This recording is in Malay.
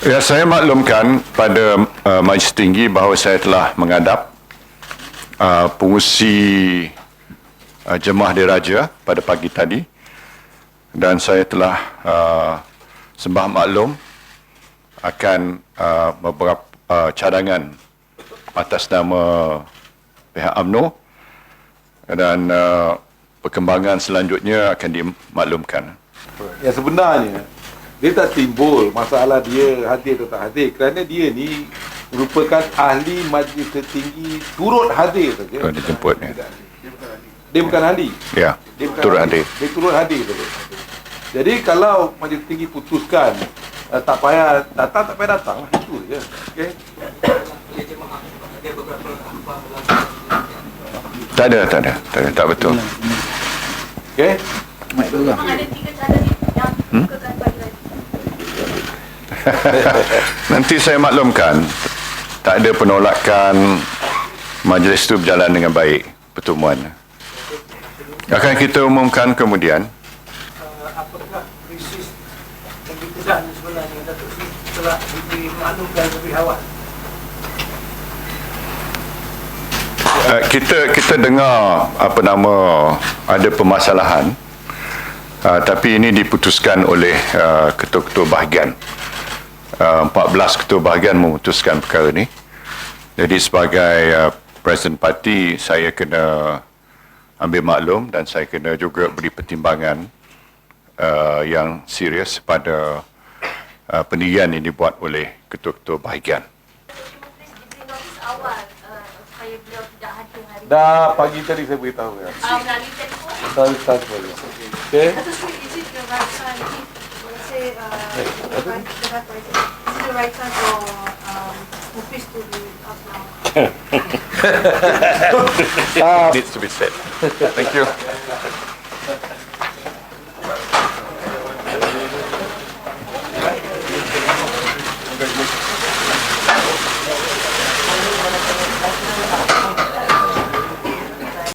Ya, saya maklumkan pada uh, Majlis Tinggi bahawa saya telah menghadap uh, pengusi uh, Jemaah Diraja pada pagi tadi dan saya telah uh, sembah maklum akan uh, beberapa uh, cadangan atas nama pihak UMNO dan uh, perkembangan selanjutnya akan dimaklumkan. Yang sebenarnya dia tak timbul masalah dia hadir atau tak hadir kerana dia ni merupakan ahli majlis tertinggi turut hadir saja. Oh, dijemput, ya. Dia bukan ahli. Ya, Dia bukan turut ahli. hadir. Dia turut hadir saja. Jadi kalau majlis tinggi putuskan uh, tak payah datang tak payah datang lah itu je. Okey. Tak ada, tak ada, tak ada, tak betul. Okey. Memang ada tiga cara yang tadi. Nanti saya maklumkan tak ada penolakan majlis itu berjalan dengan baik pertemuan. Akan kita umumkan kemudian. apakah krisis yang dikesan sebenarnya Datuk Sri telah dimaklumkan lebih awal. Uh, kita kita dengar apa nama ada permasalahan uh, tapi ini diputuskan oleh uh, ketua-ketua bahagian. Uh, 14 ketua bahagian memutuskan perkara ini. Jadi sebagai uh, Presiden Parti saya kena ambil maklum dan saya kena juga beri pertimbangan uh, yang serius pada uh, pendirian yang dibuat oleh ketua-ketua bahagian. Ini. Dah pagi tadi saya beritahu ya. Uh, melalui telefon. Tahu tahu boleh. Okey. Dato' Sri, is it say, uh, the right, the right time, is it the right time for, um, Mufis to be up now? Needs to be said. Thank you.